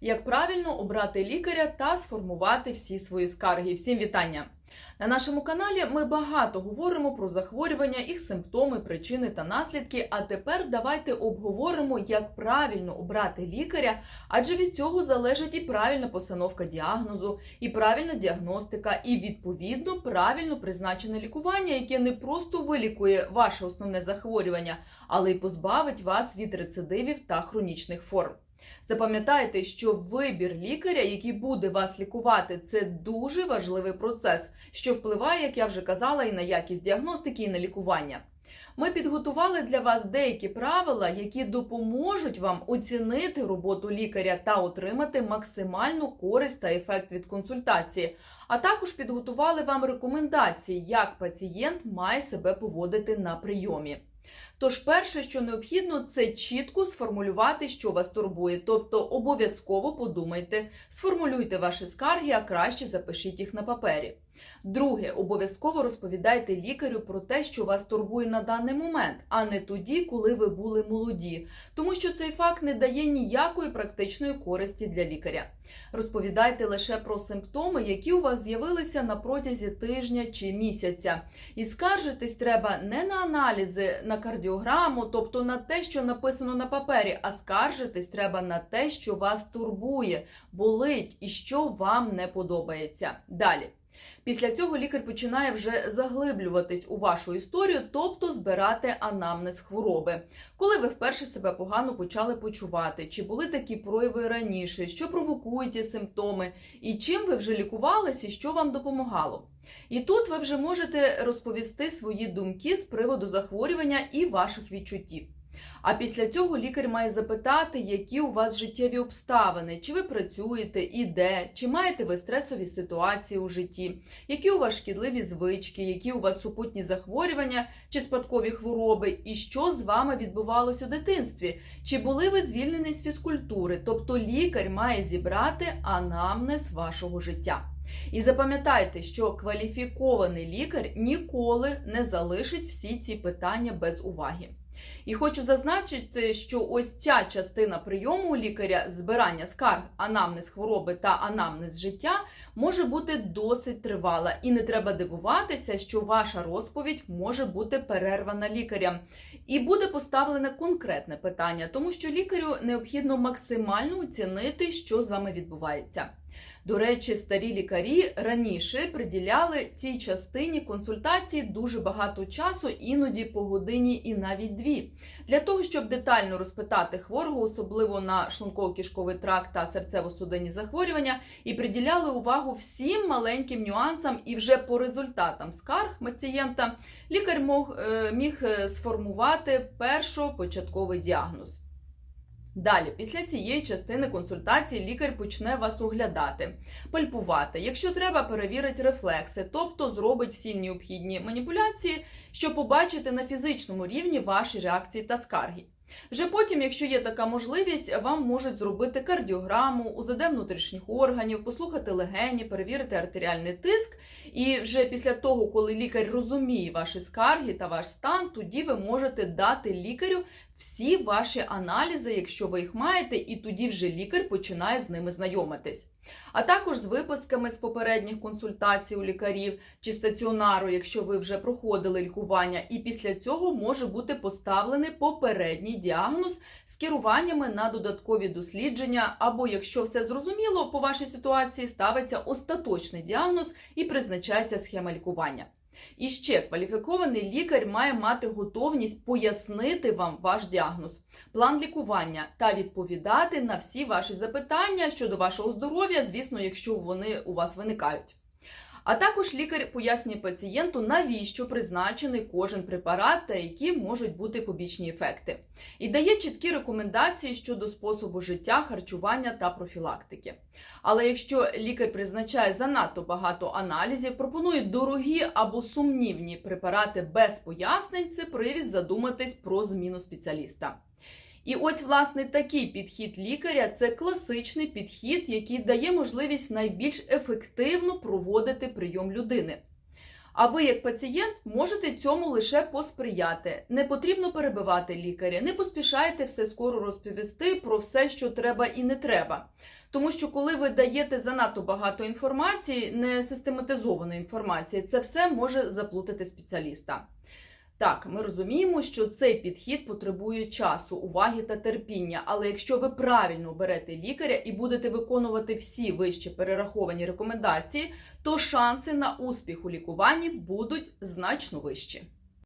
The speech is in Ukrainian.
Як правильно обрати лікаря та сформувати всі свої скарги. Всім вітання! На нашому каналі ми багато говоримо про захворювання, їх симптоми, причини та наслідки. А тепер давайте обговоримо, як правильно обрати лікаря, адже від цього залежить і правильна постановка діагнозу, і правильна діагностика, і відповідно правильно призначене лікування, яке не просто вилікує ваше основне захворювання, але й позбавить вас від рецидивів та хронічних форм. Запам'ятайте, що вибір лікаря, який буде вас лікувати, це дуже важливий процес, що впливає, як я вже казала, і на якість діагностики, і на лікування. Ми підготували для вас деякі правила, які допоможуть вам оцінити роботу лікаря та отримати максимальну користь та ефект від консультації. А також підготували вам рекомендації, як пацієнт має себе поводити на прийомі. Тож, перше, що необхідно, це чітко сформулювати, що вас турбує. Тобто обов'язково подумайте, сформулюйте ваші скарги, а краще запишіть їх на папері. Друге, обов'язково розповідайте лікарю про те, що вас турбує на даний момент, а не тоді, коли ви були молоді, тому що цей факт не дає ніякої практичної користі для лікаря. Розповідайте лише про симптоми, які у вас з'явилися на протязі тижня чи місяця. І скаржитись треба не на аналізи, на кардіограму, тобто на те, що написано на папері, а скаржитись треба на те, що вас турбує, болить і що вам не подобається. Далі. Після цього лікар починає вже заглиблюватись у вашу історію, тобто збирати анамнез хвороби. Коли ви вперше себе погано почали почувати, чи були такі прояви раніше, що провокують ці симптоми, і чим ви вже лікувалися, що вам допомагало. І тут ви вже можете розповісти свої думки з приводу захворювання і ваших відчуттів. А після цього лікар має запитати, які у вас життєві обставини, чи ви працюєте і де, чи маєте ви стресові ситуації у житті, які у вас шкідливі звички, які у вас супутні захворювання чи спадкові хвороби, і що з вами відбувалось у дитинстві, чи були ви звільнені з фізкультури, тобто лікар має зібрати анамнез вашого життя. І запам'ятайте, що кваліфікований лікар ніколи не залишить всі ці питання без уваги. І хочу зазначити, що ось ця частина прийому лікаря збирання скарг, анамнез хвороби та анамнез життя може бути досить тривала, і не треба дивуватися, що ваша розповідь може бути перервана лікарям. І буде поставлене конкретне питання, тому що лікарю необхідно максимально оцінити, що з вами відбувається. До речі, старі лікарі раніше приділяли цій частині консультації дуже багато часу, іноді по годині і навіть дві. Для того, щоб детально розпитати хворого, особливо на шлунково-кишковий тракт та серцево-судинні захворювання, і приділяли увагу всім маленьким нюансам, і вже по результатам скарг пацієнта лікар мог, е, міг е, сформувати першопочатковий діагноз. Далі, після цієї частини консультації, лікар почне вас оглядати, пальпувати. Якщо треба, перевірить рефлекси, тобто зробить всі необхідні маніпуляції, щоб побачити на фізичному рівні ваші реакції та скарги. Вже потім, якщо є така можливість, вам можуть зробити кардіограму, УЗД внутрішніх органів, послухати легені, перевірити артеріальний тиск. І вже після того, коли лікар розуміє ваші скарги та ваш стан, тоді ви можете дати лікарю всі ваші аналізи, якщо ви їх маєте, і тоді вже лікар починає з ними знайомитись. А також з виписками з попередніх консультацій у лікарів чи стаціонару, якщо ви вже проходили лікування, і після цього може бути поставлений попередній діагноз з керуваннями на додаткові дослідження, або якщо все зрозуміло, по вашій ситуації ставиться остаточний діагноз і призначається схема лікування. І ще кваліфікований лікар має мати готовність пояснити вам ваш діагноз, план лікування та відповідати на всі ваші запитання щодо вашого здоров'я, звісно, якщо вони у вас виникають. А також лікар пояснює пацієнту, навіщо призначений кожен препарат та які можуть бути побічні ефекти, і дає чіткі рекомендації щодо способу життя, харчування та профілактики. Але якщо лікар призначає занадто багато аналізів, пропонує дорогі або сумнівні препарати без пояснень, це привід задуматись про зміну спеціаліста. І ось, власне, такий підхід лікаря це класичний підхід, який дає можливість найбільш ефективно проводити прийом людини. А ви, як пацієнт, можете цьому лише посприяти. Не потрібно перебивати лікаря, не поспішайте все скоро розповісти про все, що треба і не треба. Тому що коли ви даєте занадто багато інформації, не систематизованої інформації, це все може заплутати спеціаліста. Так, ми розуміємо, що цей підхід потребує часу, уваги та терпіння. Але якщо ви правильно берете лікаря і будете виконувати всі вище перераховані рекомендації, то шанси на успіх у лікуванні будуть значно вищі.